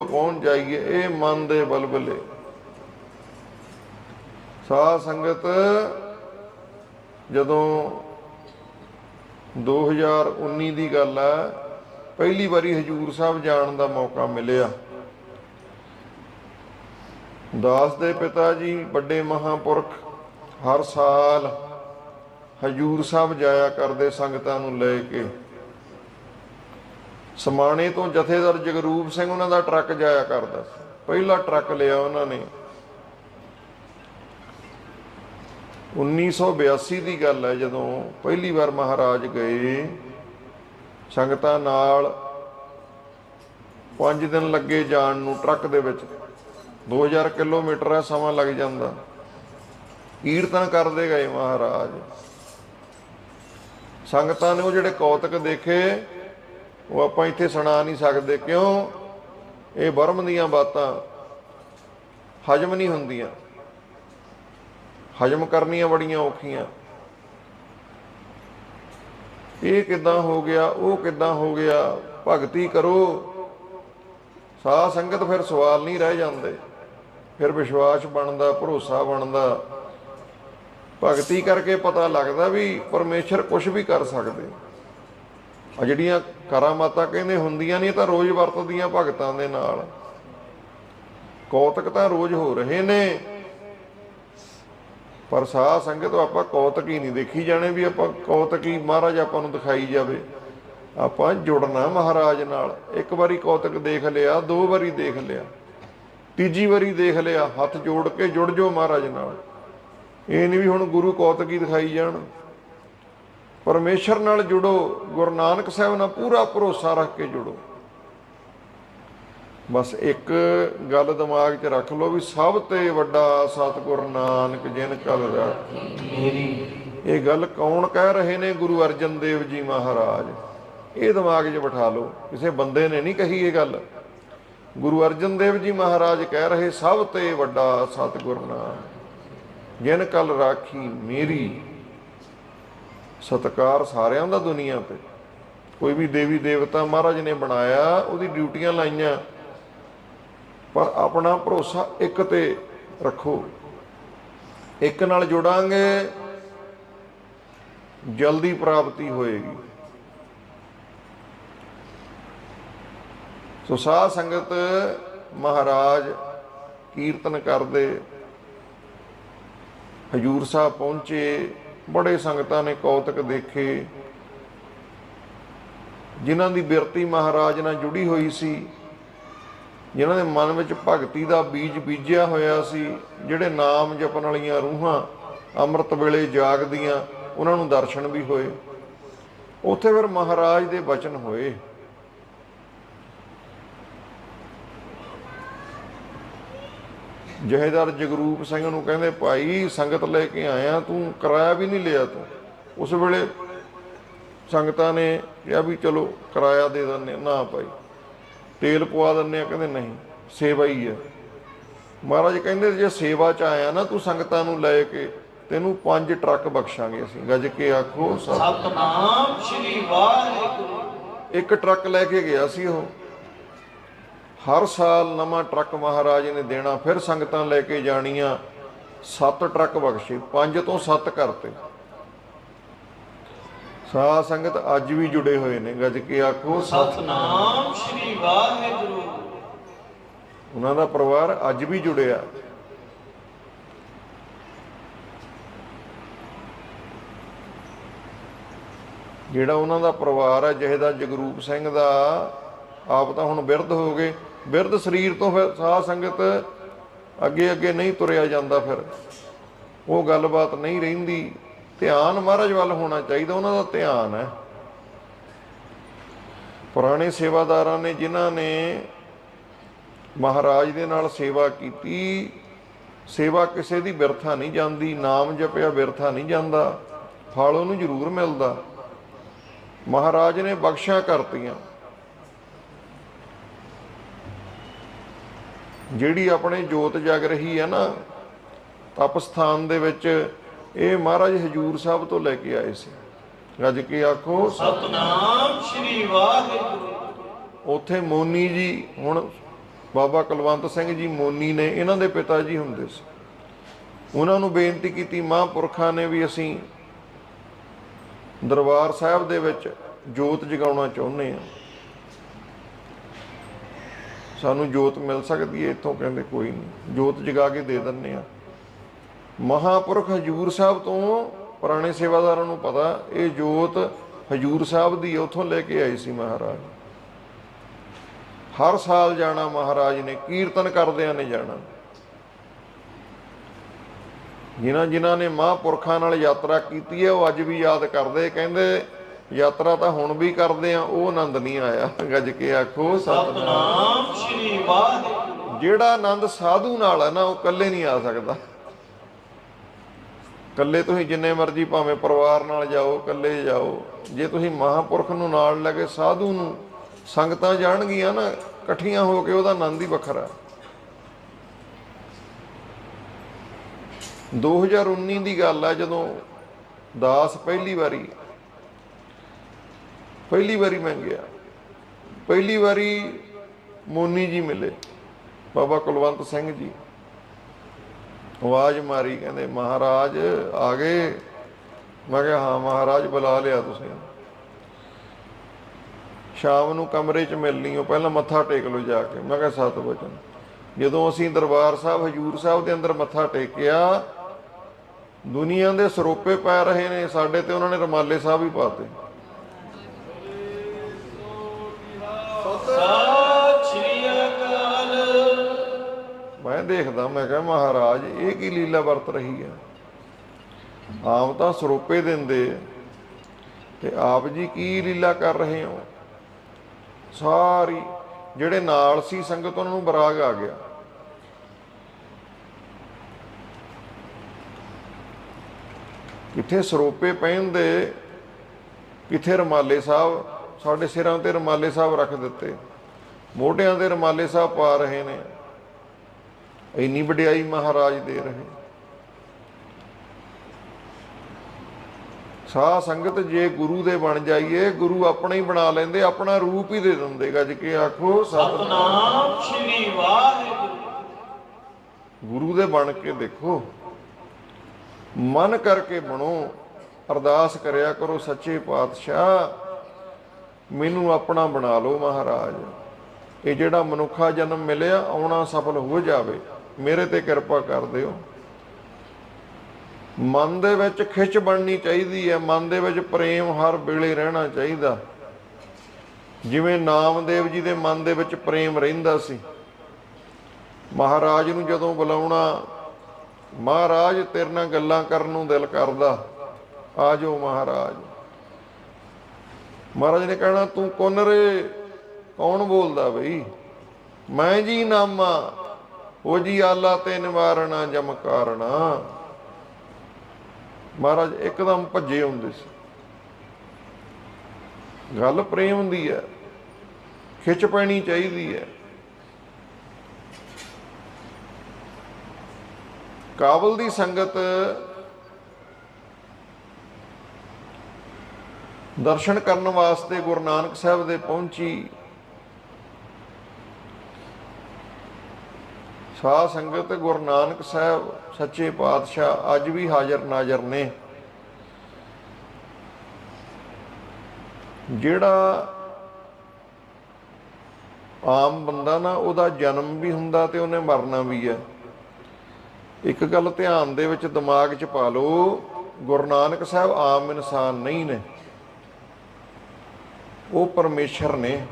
ਪਹੁੰਚ ਜਾਈਏ, ਇਹ ਮਨ ਦੇ ਬਲਬਲੇ। ਸਾਧ ਸੰਗਤ, ਜਦੋਂ 2019 ਦੀ ਗੱਲ ਹੈ ਪਹਿਲੀ ਵਾਰੀ ਹਜੂਰ ਸਾਹਿਬ ਜਾਣ ਦਾ ਮੌਕਾ ਮਿਲਿਆ। ਦਾਸ ਦੇ ਪਿਤਾ ਜੀ, ਵੱਡੇ ਮਹਾਪੁਰਖ, ਹਰ ਸਾਲ ਹਜੂਰ ਸਾਹਿਬ ਜਾਇਆ ਕਰਦੇ ਸੰਗਤਾਂ ਨੂੰ ਲੈ ਕੇ। ਸਮਾਣੇ ਤੋਂ ਜਥੇਦਾਰ ਜਗਰੂਪ ਸਿੰਘ ਉਹਨਾਂ ਦਾ ਟਰੱਕ ਜਾਇਆ ਕਰਦਾ ਸੀ। ਪਹਿਲਾ ਟਰੱਕ ਲਿਆ ਉਹਨਾਂ ਨੇ। 1982 ਦੀ ਗੱਲ ਹੈ, ਜਦੋਂ ਪਹਿਲੀ ਵਾਰ ਮਹਾਰਾਜ ਗਏ, ਸੰਗਤਾਂ ਨਾਲ 5 ਦਿਨ ਲੱਗੇ ਜਾਣ ਨੂੰ ਟਰੱਕ ਦੇ ਵਿੱਚ। 2000 ਕਿਲੋਮੀਟਰ ਹੈ, ਸਮਾਂ ਲੱਗ ਜਾਂਦਾ। ਕੀਰਤਨ ਕਰਦੇ ਗਏ ਮਹਾਰਾਜ। ਸੰਗਤਾਂ ਨੇ ਉਹ ਜਿਹੜੇ ਕੌਤਕ ਦੇਖੇ ਉਹ ਆਪਾਂ ਇੱਥੇ ਸੁਣਾ ਨਹੀਂ ਸਕਦੇ, ਕਿਉਂ? ਇਹ ਬਰਮ ਦੀਆਂ ਬਾਤਾਂ ਹਜਮ ਨਹੀਂ ਹੁੰਦੀਆਂ। ਹਜਮ ਕਰਨੀਆਂ ਬੜੀਆਂ ਔਖੀਆਂ। ਇਹ ਕਿਦਾਂ ਹੋ ਗਿਆ, ਉਹ ਕਿਦਾਂ ਹੋ ਗਿਆ, ਭਗਤੀ ਕਰੋ। ਸਾਧ ਸੰਗਤ ਫਿਰ ਸਵਾਲ ਨਹੀਂ ਰਹਿ ਜਾਂਦੇ। ਫਿਰ ਵਿਸ਼ਵਾਸ ਬਣਦਾ, ਭਰੋਸਾ ਬਣਦਾ। ਭਗਤੀ ਕਰਕੇ ਪਤਾ ਲੱਗਦਾ ਵੀ ਪਰਮੇਸ਼ਰ ਕੁਝ ਵੀ ਕਰ ਸਕਦੇ। ਆ ਜਿਹੜੀਆਂ ਕਰਾਮਾਤਾਂ ਕਹਿੰਦੇ ਹੁੰਦੀਆਂ ਨਹੀਂ ਤਾਂ ਰੋਜ਼ ਵਰਤਦੀਆਂ ਭਗਤਾਂ ਦੇ ਨਾਲ। ਕੌਤਕ ਤਾਂ ਰੋਜ਼ ਹੋ ਰਹੇ ਨੇ। ਪਰ ਸਾਧ ਸੰਗਤ ਆਪਾਂ ਕੌਤਕ ਹੀ ਨਹੀਂ ਦੇਖੀ ਜਾਣੇ ਵੀ ਆਪਾਂ ਕੌਤਕ ਹੀ ਮਹਾਰਾਜ ਆਪਾਂ ਨੂੰ ਦਿਖਾਈ ਜਾਵੇ। ਆਪਾਂ ਜੁੜਨਾ ਮਹਾਰਾਜ ਨਾਲ। ਇੱਕ ਵਾਰੀ ਕੌਤਕ ਦੇਖ ਲਿਆ, ਦੋ ਵਾਰੀ ਦੇਖ ਲਿਆ, ਤੀਜੀ ਵਾਰੀ ਦੇਖ ਲਿਆ, ਹੱਥ ਜੋੜ ਕੇ ਜੁੜ ਜਾਓ ਮਹਾਰਾਜ ਨਾਲ। ਇਹ ਨਹੀਂ ਵੀ ਹੁਣ ਗੁਰੂ ਕੌਤਕ ਹੀ ਦਿਖਾਈ ਜਾਣ। ਪਰਮੇਸ਼ਰ ਨਾਲ ਜੁੜੋ ਗੁਰੂ ਨਾਨਕ ਸਾਹਿਬ ਨਾਲ ਪੂਰਾ ਭਰੋਸਾ ਰੱਖ ਕੇ ਜੁੜੋ। ਬਸ ਇੱਕ ਗੱਲ ਦਿਮਾਗ 'ਚ ਰੱਖ ਲਓ ਵੀ ਸਭ ਤੇ ਵੱਡਾ ਸਤਿਗੁਰ ਨਾਨਕ ਜਿਨ ਕਲ ਰਾਖੀ ਮੇਰੀ ਇਹ ਗੱਲ ਕੌਣ ਕਹਿ ਰਹੇ ਨੇ? ਗੁਰੂ ਅਰਜਨ ਦੇਵ ਜੀ ਮਹਾਰਾਜ। ਇਹ ਦਿਮਾਗ 'ਚ ਬਿਠਾ ਲਓ। ਕਿਸੇ ਬੰਦੇ ਨੇ ਨਹੀਂ ਕਹੀ ਇਹ ਗੱਲ। ਗੁਰੂ ਅਰਜਨ ਦੇਵ ਜੀ ਮਹਾਰਾਜ ਕਹਿ ਰਹੇ ਸਭ ਤੇ ਵੱਡਾ ਸਤਿਗੁਰ ਨਾਮ ਜਿਨ ਕਲ ਰਾਖੀ ਮੇਰੀ। ਸਤਕਾਰ ਸਾਰਿਆਂ ਦਾ ਦੁਨੀਆ ਤੇ। ਕੋਈ ਵੀ ਦੇਵੀ ਦੇਵਤਾ ਮਹਾਰਾਜ ਨੇ ਬਣਾਇਆ, ਉਹਦੀ ਡਿਊਟੀਆਂ ਲਾਈਆਂ। ਪਰ ਆਪਣਾ ਭਰੋਸਾ ਇੱਕ ਤੇ ਰੱਖੋ। ਇੱਕ ਨਾਲ ਜੁੜਾਂਗੇ, ਜਲਦੀ ਪ੍ਰਾਪਤੀ ਹੋਏਗੀ। ਸੋ ਸਾਧ ਸੰਗਤ ਮਹਾਰਾਜ ਕੀਰਤਨ ਕਰਦੇ, ਹਜੂਰ ਸਾਹਿਬ ਪਹੁੰਚੇ। ਬੜੇ ਸੰਗਤਾਂ ਨੇ ਕੌਤਕ ਦੇਖੇ। ਜਿਨ੍ਹਾਂ ਦੀ ਬਿਰਤੀ ਮਹਾਰਾਜ ਨਾਲ ਜੁੜੀ ਹੋਈ ਸੀ, ਜਿਨ੍ਹਾਂ ਦੇ ਮਨ ਵਿੱਚ ਭਗਤੀ ਦਾ ਬੀਜ ਬੀਜਿਆ ਹੋਇਆ ਸੀ, ਜਿਹੜੇ ਨਾਮ ਜਪਣ ਵਾਲੀਆਂ ਰੂਹਾਂ ਅੰਮ੍ਰਿਤ ਵੇਲੇ ਜਾਗਦੀਆਂ, ਉਹਨਾਂ ਨੂੰ ਦਰਸ਼ਨ ਵੀ ਹੋਏ। ਉੱਥੇ ਫਿਰ ਮਹਾਰਾਜ ਦੇ ਬਚਨ ਹੋਏ। ਜਹੇਦਾਰ ਜਗਰੂਪ ਸਿੰਘ ਨੂੰ ਕਹਿੰਦੇ ਭਾਈ ਸੰਗਤ ਲੈ ਕੇ ਆਇਆ ਤੂੰ ਕਿਰਾਇਆ ਵੀ ਨਹੀਂ ਲਿਆ ਤੂੰ। ਉਸ ਵੇਲੇ ਸੰਗਤਾਂ ਨੇ ਕਿਹਾ ਵੀ ਚਲੋ ਕਿਰਾਇਆ ਦੇ ਹਾਂ। ਨਾ ਭਾਈ। ਤੇਲ ਪਵਾ ਦਿੰਦੇ ਆ ਕਹਿੰਦੇ ਨਹੀਂ ਸੇਵਾ ਹੀ ਹੈ। ਮਹਾਰਾਜ ਕਹਿੰਦੇ ਜੇ ਸੇਵਾ ਚ ਆਇਆ ਨਾ ਤੂੰ ਸੰਗਤਾਂ ਨੂੰ ਲੈ ਕੇ ਤੈਨੂੰ ਪੰਜ ਟਰੱਕ ਬਖਸ਼ਾਂਗੇ ਅਸੀਂ। ਗੱਜ ਕੇ ਆਖੋ ਸਤਿ ਸਤਨਾਮ ਸ੍ਰੀ ਵਾਹਿਗੁਰੂ। ਇੱਕ ਟਰੱਕ ਲੈ ਕੇ ਗਿਆ ਸੀ ਉਹ। ਹਰ ਸਾਲ ਨਵਾਂ ਟਰੱਕ ਮਹਾਰਾਜ ਨੇ ਦੇਣਾ ਫਿਰ ਸੰਗਤਾਂ ਲੈ ਕੇ ਜਾਣੀਆਂ। ਸੱਤ ਟਰੱਕ ਬਖਸ਼ੇ ਪੰਜ ਤੋਂ ਸੱਤ ਕਰਤੇ। ਸਾਧ ਸੰਗਤ ਅੱਜ ਵੀ ਜੁੜੇ ਹੋਏ ਨੇ ਗੱਜ ਕੇ ਆਖੋ ਸਤਿ ਸਤਨਾਮ ਸ੍ਰੀ ਵਾਹਿਗੁਰੂ। ਉਹਨਾਂ ਦਾ ਪਰਿਵਾਰ ਅੱਜ ਵੀ ਜੁੜਿਆ। ਜਿਹੜਾ ਉਹਨਾਂ ਦਾ ਪਰਿਵਾਰ ਹੈ ਜਿਹਦਾ ਜਗਰੂਪ ਸਿੰਘ ਦਾ ਆਪ ਤਾਂ ਹੁਣ ਬਿਰਧ ਹੋ ਗਏ। ਬਿਰਧ ਸਰੀਰ ਤੋਂ ਫਿਰ ਸਾਧ ਸੰਗਤ ਅੱਗੇ ਅੱਗੇ ਨਹੀਂ ਤੁਰਿਆ ਜਾਂਦਾ ਫਿਰ। ਉਹ ਗੱਲਬਾਤ ਨਹੀਂ ਰਹਿੰਦੀ। ਧਿਆਨ ਮਹਾਰਾਜ ਵੱਲ ਹੋਣਾ ਚਾਹੀਦਾ, ਉਹਨਾਂ ਦਾ ਧਿਆਨ ਹੈ। ਪੁਰਾਣੇ ਸੇਵਾਦਾਰਾਂ ਨੇ, ਜਿਨ੍ਹਾਂ ਨੇ ਮਹਾਰਾਜ ਦੇ ਨਾਲ ਸੇਵਾ ਕੀਤੀ, ਸੇਵਾ ਕਿਸੇ ਦੀ ਬਿਰਥਾ ਨਹੀਂ ਜਾਂਦੀ, ਨਾਮ ਜਪਿਆ ਬਿਰਥਾ ਨਹੀਂ ਜਾਂਦਾ, ਫਲ ਉਹਨੂੰ ਜ਼ਰੂਰ ਮਿਲਦਾ। ਮਹਾਰਾਜ ਨੇ ਬਖਸ਼ਾਂ ਕਰਤੀਆਂ। ਜਿਹੜੀ ਆਪਣੇ ਜੋਤ ਜਗ ਰਹੀ ਹੈ ਨਾ ਤਪ ਸਥਾਨ ਦੇ ਵਿੱਚ ਇਹ ਮਹਾਰਾਜ ਹਜੂਰ ਸਾਹਿਬ ਤੋਂ ਲੈ ਕੇ ਆਏ ਸੀ। ਗੱਜ ਕੇ ਆਖੋ ਸਤਨਾਮ ਸ੍ਰੀ ਵਾਹਿਗੁਰੂ। ਉੱਥੇ ਮੋਨੀ ਜੀ ਹੁਣ ਬਾਬਾ ਕੁਲਵੰਤ ਸਿੰਘ ਜੀ ਮੋਨੀ ਨੇ ਇਹਨਾਂ ਦੇ ਪਿਤਾ ਜੀ ਹੁੰਦੇ ਸੀ। ਉਹਨਾਂ ਨੂੰ ਬੇਨਤੀ ਕੀਤੀ ਮਹਾਂਪੁਰਖਾਂ ਨੇ ਵੀ ਅਸੀਂ ਦਰਬਾਰ ਸਾਹਿਬ ਦੇ ਵਿੱਚ ਜੋਤ ਜਗਾਉਣਾ ਚਾਹੁੰਦੇ ਆ ਸਾਨੂੰ ਜੋਤ ਮਿਲ ਸਕਦੀ ਹੈ ਇੱਥੋਂ ਕਹਿੰਦੇ ਕੋਈ ਨਹੀਂ। ਜੋਤ ਜਗਾ ਕੇ ਦੇ ਦਿੰਨੇ ਆ। ਮਹਾਪੁਰਖ ਹਜੂਰ ਸਾਹਿਬ ਤੋਂ ਪੁਰਾਣੇ ਸੇਵਾਦਾਰਾਂ ਨੂੰ ਪਤਾ, ਇਹ ਜੋਤ ਹਜੂਰ ਸਾਹਿਬ ਦੀ ਉੱਥੋਂ ਲੈ ਕੇ ਆਈ ਸੀ ਮਹਾਰਾਜ। ਹਰ ਸਾਲ ਜਾਣਾ ਮਹਾਰਾਜ ਨੇ, ਕੀਰਤਨ ਕਰਦਿਆਂ ਨੇ ਜਾਣਾ। ਜਿਨ੍ਹਾਂ ਜਿਨ੍ਹਾਂ ਨੇ ਮਹਾਂਪੁਰਖਾਂ ਨਾਲ ਯਾਤਰਾ ਕੀਤੀ ਹੈ, ਉਹ ਅੱਜ ਵੀ ਯਾਦ ਕਰਦੇ, ਕਹਿੰਦੇ ਯਾਤਰਾ ਤਾਂ ਹੁਣ ਵੀ ਕਰਦੇ ਆ, ਉਹ ਆਨੰਦ ਨਹੀਂ ਆਇਆ। ਗੱਜ ਕੇ ਆਖੋ, ਸਤਨਾਮ ਸ੍ਰੀ ਵਾਹਿਗੁਰੂ। ਜਿਹੜਾ ਆਨੰਦ ਸਾਧੂ ਨਾਲ ਹੈ ਨਾ, ਉਹ ਇਕੱਲੇ ਨਹੀਂ ਆ ਸਕਦਾ। ਇਕੱਲੇ ਤੁਸੀਂ ਜਿੰਨੇ ਮਰਜ਼ੀ ਭਾਵੇਂ ਪਰਿਵਾਰ ਨਾਲ ਜਾਓ, ਇਕੱਲੇ ਜਾਓ। ਜੇ ਤੁਸੀਂ ਮਹਾਪੁਰਖ ਨੂੰ ਨਾਲ ਲੈ ਕੇ ਸਾਧੂ ਨੂੰ ਸੰਗਤਾਂ ਜਾਣਗੀਆਂ ਨਾ, ਇਕੱਠੀਆਂ ਹੋ ਕੇ ਉਹਦਾ ਆਨੰਦ ਹੀ ਵੱਖਰਾ। 2019 ਦੀ ਗੱਲ ਆ, ਜਦੋਂ ਦਾਸ ਪਹਿਲੀ ਵਾਰੀ ਪਹਿਲੀ ਵਾਰੀ ਮੈਂ ਗਿਆ। ਪਹਿਲੀ ਵਾਰੀ ਮੋਨੀ ਜੀ ਮਿਲੇ, ਬਾਬਾ ਕੁਲਵੰਤ ਸਿੰਘ ਜੀ। ਆਵਾਜ਼ ਮਾਰੀ, ਕਹਿੰਦੇ, ਮਹਾਰਾਜ, ਆ ਗਏ? ਮੈਂ ਕਿਹਾ, ਹਾਂ, ਮਹਾਰਾਜ, ਬੁਲਾ ਲਿਆ ਤੁਸੀਂ। ਸ਼ਾਮ ਨੂੰ ਕਮਰੇ 'ਚ ਮਿਲਣੀ ਉਹ ਪਹਿਲਾਂ ਮੱਥਾ ਟੇਕ ਲਓ ਜਾ ਕੇ। ਮੈਂ ਕਿਹਾ ਸਤ ਵਚਨ ਜਦੋਂ ਅਸੀਂ ਦਰਬਾਰ ਸਾਹਿਬ, ਹਜੂਰ ਸਾਹਿਬ ਦੇ ਅੰਦਰ ਮੱਥਾ ਟੇਕਿਆ, ਦੁਨੀਆ ਦੇ ਸਰੋਪੇ ਪੈ ਰਹੇ ਨੇ, ਸਾਡੇ ਤੇ ਉਹਨਾਂ ਨੇ ਰਮਾਲੇ ਸਾਹਿਬ ਹੀ ਪਾਤੇ ਮੈਂ ਦੇਖਦਾ, ਮੈਂ ਕਿਹਾ ਮਹਾਰਾਜ, ਇਹ ਕੀ ਲੀਲਾ ਵਰਤ ਰਹੀ ਹੈ ਆਮ ਤਾਂ ਸਰੋਪੇ ਦਿੰਦੇ ਤੇ ਆਪ ਜੀ ਕੀ ਲੀਲਾ ਕਰ ਰਹੇ ਹੋ? ਸਾਰੀ, ਜਿਹੜੇ ਨਾਲ ਸੀ ਸੰਗਤ, ਉਹਨਾਂ ਨੂੰ ਬਰਾਗ ਆ ਗਿਆ। ਕਿੱਥੇ ਸਰੋਪੇ ਪਹਿਨਦੇ ਕਿੱਥੇ ਰਮਾਲੇ ਸਾਹਿਬ, ਸਾਡੇ ਸਿਰਾਂ ਤੇ ਰਮਾਲੇ ਸਾਹਿਬ ਰੱਖ ਦਿੱਤੇ। ਮੋਢਿਆਂ ਤੇ ਰਮਾਲੇ ਸਾਹਿਬ ਪਾ ਰਹੇ ਨੇ। ਇੰਨੀ ਵਡਿਆਈ ਮਹਾਰਾਜ ਦੇ ਰਹੇ। ਸਾਹ ਸੰਗਤ ਜੇ ਗੁਰੂ ਦੇ ਬਣ ਜਾਈਏ ਗੁਰੂ ਆਪਣਾ ਹੀ ਬਣਾ ਲੈਂਦੇ ਆਪਣਾ ਰੂਪ ਹੀ ਦੇ ਦਿੰਦੇ। ਗੱਜ ਕੇ ਆਖੋ ਸਤਿ ਸਤਨਾਮ ਸ੍ਰੀ ਵਾਹਿਗੁਰੂ। ਗੁਰੂ ਦੇ ਬਣ ਕੇ ਦੇਖੋ। ਮਨ ਕਰਕੇ ਬਣੋ ਅਰਦਾਸ ਕਰਿਆ ਕਰੋ ਸੱਚੇ ਪਾਤਸ਼ਾਹ ਮੈਨੂੰ ਆਪਣਾ ਬਣਾ ਲਓ ਮਹਾਰਾਜ। ਇਹ ਜਿਹੜਾ ਮਨੁੱਖਾ ਜਨਮ ਮਿਲਿਆ ਆਉਣਾ ਸਫਲ ਹੋ ਜਾਵੇ। ਮੇਰੇ ਤੇ ਕਿਰਪਾ ਕਰ ਦਿਓ। ਮਨ ਦੇ ਵਿੱਚ ਖਿੱਚ ਬਣਨੀ ਚਾਹੀਦੀ ਹੈ। ਮਨ ਦੇ ਵਿੱਚ ਪ੍ਰੇਮ ਹਰ ਵੇਲੇ ਰਹਿਣਾ ਚਾਹੀਦਾ। ਜਿਵੇਂ ਨਾਮਦੇਵ ਜੀ ਦੇ ਮਨ ਦੇ ਵਿੱਚ ਪ੍ਰੇਮ ਰਹਿੰਦਾ ਸੀ। ਮਹਾਰਾਜ ਨੂੰ ਜਦੋਂ ਬੁਲਾਉਣਾ, ਮਹਾਰਾਜ ਤੇਰੇ ਨਾਲ ਗੱਲਾਂ ਕਰਨ ਨੂੰ ਦਿਲ ਕਰਦਾ, ਆ ਜਾਓ ਮਹਾਰਾਜ। ਮਹਾਰਾਜ ਨੇ ਕਹਿਣਾ, ਤੂੰ ਕੌਣ ਰੇ, ਕੌਣ ਬੋਲਦਾ ਬਈ? ਮੈਂ ਜੀ ਨਾਮਾ ਉਹ ਜੀ ਆਲਾ ਤੇ ਨਿਵਾਰਣਾ ਜਮ ਕਾਰਣਾ। ਮਹਾਰਾਜ, ਇੱਕਦਮ ਭੱਜੇ ਹੁੰਦੇ ਸੀ। ਗੱਲ ਪ੍ਰੇਮ ਦੀ ਹੈ। ਖਿੱਚ ਪੈਣੀ ਚਾਹੀਦੀ ਹੈ। ਕਾਬਲ ਦੀ ਸੰਗਤ ਦਰਸ਼ਨ ਕਰਨ ਵਾਸਤੇ ਗੁਰੂ ਨਾਨਕ ਸਾਹਿਬ ਦੇ ਪਹੁੰਚੀ। ਸਾਧ ਸੰਗਤ ਗੁਰੂ ਨਾਨਕ ਸਾਹਿਬ, ਸੱਚੇ ਪਾਤਸ਼ਾਹ ਅੱਜ ਵੀ ਹਾਜ਼ਰ ਨਾਜ਼ਰ ਨੇ। ਜਿਹੜਾ ਆਮ ਬੰਦਾ ਨਾ, ਉਹਦਾ ਜਨਮ ਵੀ ਹੁੰਦਾ ਤੇ ਉਹਨੇ ਮਰਨਾ ਵੀ ਹੈ। ਇੱਕ ਗੱਲ ਧਿਆਨ ਦੇ ਵਿੱਚ ਦਿਮਾਗ 'ਚ ਪਾ ਲਓ, ਗੁਰੂ ਨਾਨਕ ਸਾਹਿਬ ਆਮ ਇਨਸਾਨ ਨਹੀਂ ਨੇ। ਉਹ ਪਰਮੇਸ਼ਰ ਨੇ।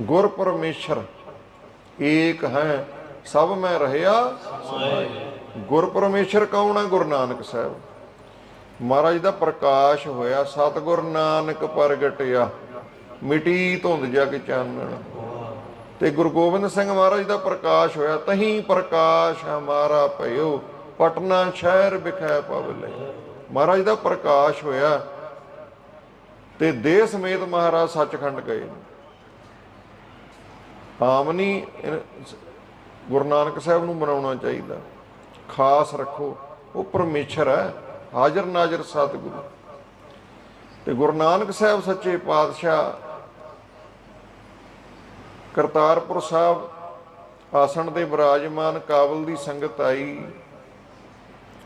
ਗੁਰ ਪਰਮੇਸ਼ਰ ਏਕ ਹੈ, ਸਭ ਮੈਂ ਰਹਿਆ। ਸਮਾਏ ਗੁਰ ਪਰਮੇਸ਼ਰ ਕੌਣ ਹੈ? ਗੁਰੂ ਨਾਨਕ ਸਾਹਿਬ। ਮਹਾਰਾਜ ਦਾ ਪ੍ਰਕਾਸ਼ ਹੋਇਆ, ਸਤਿਗੁਰ ਨਾਨਕ ਪ੍ਰਗਟਿਆ। ਮਿਟੀ ਧੁੰਦ ਜਗ ਚਾਨਣ। ਤੇ ਗੁਰੂ ਗੋਬਿੰਦ ਸਿੰਘ ਮਹਾਰਾਜ ਦਾ ਪ੍ਰਕਾਸ਼ ਹੋਇਆ, ਤਹੀਂ ਪ੍ਰਕਾਸ਼ ਹਮਾਰਾ ਭਇਓ, ਪਟਨਾ ਸ਼ਹਿਰ ਵਿਖੇ ਪਵਲੇ। ਮਹਾਰਾਜ ਦਾ ਪ੍ਰਕਾਸ਼ ਹੋਇਆ, ਤੇ ਦੇਹ ਸਮੇਤ ਮਹਾਰਾਜ ਸੱਚਖੰਡ ਗਏ ਆਮਨੀ ਗੁਰੂ ਨਾਨਕ ਸਾਹਿਬ ਨੂੰ ਮਨਾਉਣਾ ਚਾਹੀਦਾ। ਖਾਸ ਰੱਖੋ, ਉਹ ਪਰਮੇਸ਼ਰ ਹੈ, ਹਾਜ਼ਰ ਨਾਜ਼ਰ ਸਤਿਗੁਰੂ। ਤੇ ਗੁਰੂ ਨਾਨਕ ਸਾਹਿਬ ਸੱਚੇ ਪਾਤਸ਼ਾਹ ਕਰਤਾਰਪੁਰ ਸਾਹਿਬ ਆਸਣ ਦੇ ਵਿਰਾਜਮਾਨ ਕਾਬਲ ਦੀ ਸੰਗਤ ਆਈ,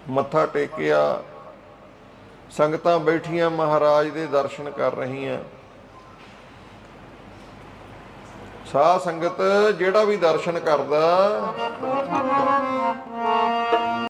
ਮੱਥਾ ਟੇਕਿਆ, ਸੰਗਤਾਂ ਬੈਠੀਆਂ ਮਹਾਰਾਜ ਦੇ ਦਰਸ਼ਨ ਕਰ ਰਹੀਆਂ। ਸਾਧ ਸੰਗਤ ਜਿਹੜਾ ਵੀ ਦਰਸ਼ਨ ਕਰਦਾ